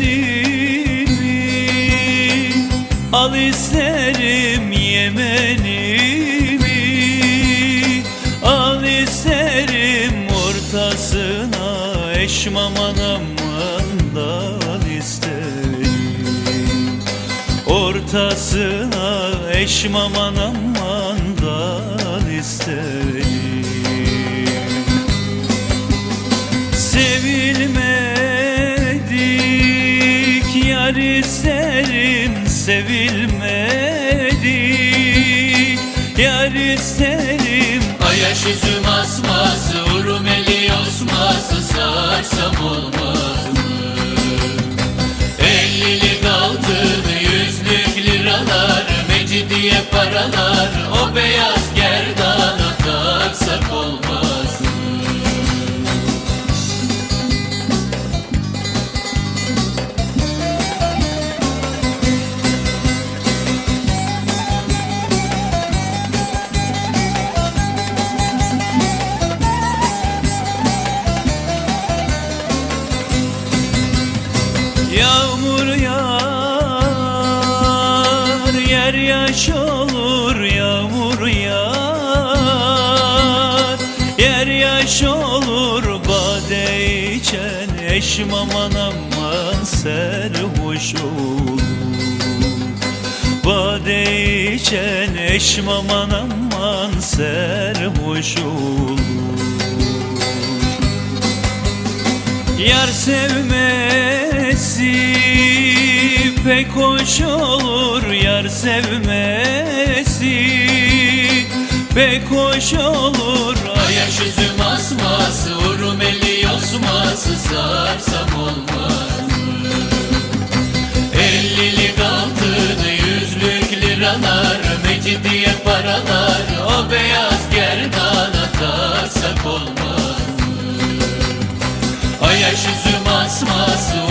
bedenimi Al isterim yemenimi Al isterim ortasına Eşmaman amandan isterim. Ortasına eşmaman amandan isterim. Sevilmedik yar isterim Sevilmedik yar isterim Ayaş üzüm asması, urum eli osması Sarsam yaş olur Yağmur yağar, yer yaş olur Bade içen eşim aman aman serhoş olur. Bade içen eşim aman aman serhoş olur. Yar sevmesi pek hoş olur yar sevmesi Pek hoş olur Ayaş üzüm asması, vurum eli yosması Sarsam olmaz? Ellilik altını, yüzlük liralar Mecidiye paralar, o beyaz gerdan atarsak olmaz mı? Ayaş üzüm asması,